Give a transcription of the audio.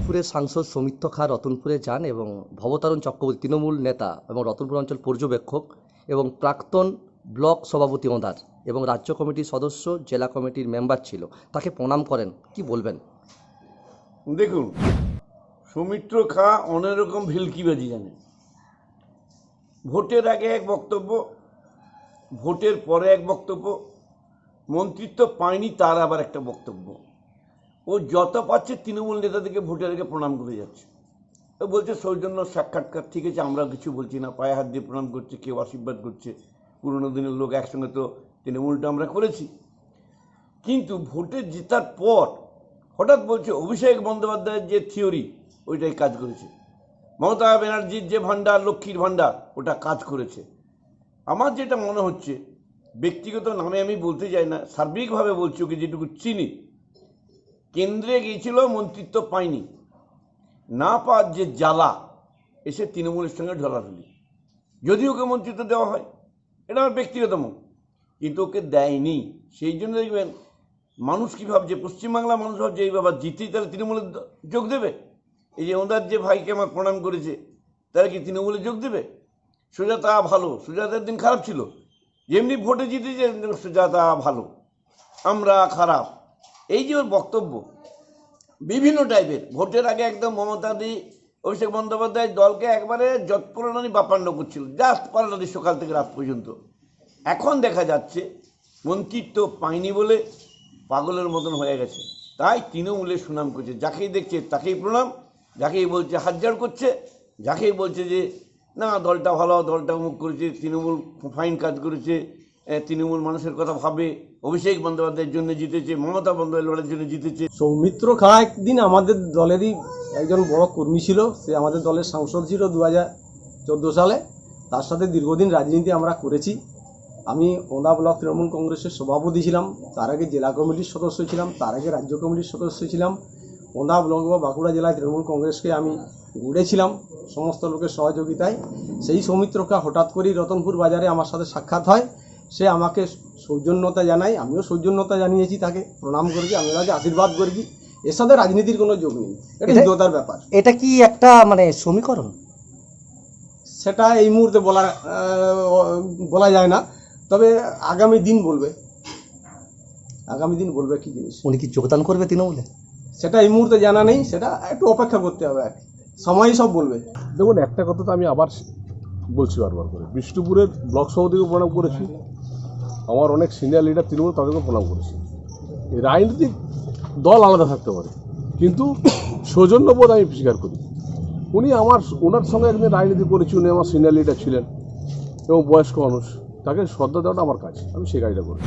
রতনপুরের সাংসদ সৌমিত্র খা রতনপুরে যান এবং ভবতারণ চক্রবর্তী তৃণমূল নেতা এবং রতনপুর অঞ্চল পর্যবেক্ষক এবং প্রাক্তন ব্লক সভাপতি ওঁদার এবং রাজ্য কমিটির সদস্য, জেলা কমিটির মেম্বার ছিল। তাকে প্রণাম করেন। কি বলবেন? দেখুন, সৌমিত্র খা অনেক রকম ভেলকিবাজি জানে ভোটের আগে এক বক্তব্য, ভোটের পরে এক বক্তব্য, মন্ত্রিত্ব পায়নি তার আবার একটা বক্তব্য। ও যত পাচ্ছে তৃণমূল নেতাদেরকে ভোটের আগে প্রণাম করে যাচ্ছে। ও বলছে, সৌজন্য সাক্ষাৎকার, ঠিক আছে, আমরা কিছু বলছি না। পায়ে হাত দিয়ে প্রণাম করছে, কেউ আশীর্বাদ করছে। পুরনো দিনের লোক একসঙ্গে তো তৃণমূলটা আমরা করেছি। কিন্তু ভোটে জেতার পর হঠাৎ বলছে, অভিষেক বন্দ্যোপাধ্যায়ের যে থিওরি, ওইটাই কাজ করেছে। মমতা ব্যানার্জির যে ভাণ্ডার, লক্ষ্মীর ভাণ্ডার, ওটা কাজ করেছে। আমার যেটা মনে হচ্ছে, ব্যক্তিগত নামে আমি বলতে চাই না, সার্বিকভাবে বলছি ওকে যেটুকু চিনি কেন্দ্রে গিয়েছিল মন্ত্রিত্ব পায়নি। না পাওয়ার যে জ্বালা, এসে তৃণমূলের সঙ্গে ঢলাঢলি। যদি ওকে মন্ত্রিত্ব দেওয়া হয়, এটা আমার ব্যক্তিগত মত, কিন্তু ওকে দেয়নি। সেই জন্য দেখবেন, মানুষ কী ভাবছে পশ্চিমবাংলা মানুষ ভাবছে, এই বাবা জিতেই তাহলে তৃণমূলে যোগ দেবে? এই যে ওনার যে ভাইকে আমার প্রণাম করেছে তারা কি তৃণমূলে যোগ দেবে? সুজাতা ভালো, সুজাতার দিন খারাপ ছিল। যেমনি ভোটে জিতেছে সুজাতা ভালো। আমরা খারাপ। এই যে ওর বক্তব্য, বিভিন্ন টাইপের ভোটের আগে একদম মমতা দি, অভিষেক বন্দ্যোপাধ্যায় দলকে একবারে যৎপরানি বাপান্ন করছিল জাস্ট পারানি সকাল থেকে রাত পর্যন্ত। এখন দেখা যাচ্ছে, মন্ত্রিত্ব পায়নি বলে পাগলের মতন হয়ে গেছে। তাই তৃণমূলের সুনাম করছে, যাকেই দেখছে তাকেই প্রণাম, যাকেই বলছে হাজার করছে, যাকেই বলছে যে, না, দলটা ভালো, দলটা মুখ করেছে, তৃণমূল ফাইন কাজ করেছে তৃণমূল মানুষের কথা ভাবে অভিষেক বন্দ্যোপাধ্যায়ের জন্য জিতেছে, মমতা বন্দ্যোপাধ্যায়ের জন্য জিতেছে। সৌমিত্র খা একদিন আমাদের দলেরই একজন বড় কর্মী ছিল, সে আমাদের দলের সাংসদ ছিল দু হাজার চোদ্দ সালে। তার সাথে দীর্ঘদিন রাজনীতি আমরা করেছি। আমি ওন্দা ব্লক তৃণমূল কংগ্রেসের সভাপতি ছিলাম, তার আগে জেলা কমিটির সদস্য ছিলাম, তার আগে রাজ্য কমিটির সদস্য ছিলাম। ওন্দা ব্লক বা বাঁকুড়া জেলায় তৃণমূল কংগ্রেসকে আমি গড়েছিলাম সমস্ত লোকের সহযোগিতায়। সেই সৌমিত্র খা হঠাৎ করেই রতনপুর বাজারে আমার সাথে সাক্ষাৎ হয়। সে আমাকে সৌজন্যতা জানায় আমিও সৌজন্যতা জানিয়েছি তাকে প্রণাম করেছি আমি তাকে আশীর্বাদ করেছি। এর সাথে রাজনীতির কোনো যোগ নেই এটা হৃদয়তার ব্যাপার। এটা কি একটা মানে সমীকরণ? সেটা এই মুহূর্তে বলা বলা যায় না তবে আগামী দিন বলবে। আগামী দিন বলবে কি জিনিস? উনি কি যোগদান করবে তৃণমূলে? সেটা এই মুহূর্তে জানা নেই সেটা একটু অপেক্ষা করতে হবে আর কি। সময়ই সব বলবে। দেখুন একটা কথা তো আমি আবার বলছি বারবার করে। বিষ্ণুপুরের ব্লক সভাপতিকে প্রণাম করেছি। আমার অনেক সিনিয়র লিডার তৃণমূল তাদেরকে প্রণাম করেছে। এই রাজনৈতিক দল আলাদা থাকতে পারে, কিন্তু সৌজন্যবোধ আমি স্বীকার করি। উনি আমার, ওনার সঙ্গে একদিন রাজনীতি করেছি, উনি আমার সিনিয়র লিডার ছিলেন এবং বয়স্ক মানুষ, তাকে শ্রদ্ধা দেওয়াটা আমার কাজ, আমি সে কাজটা করি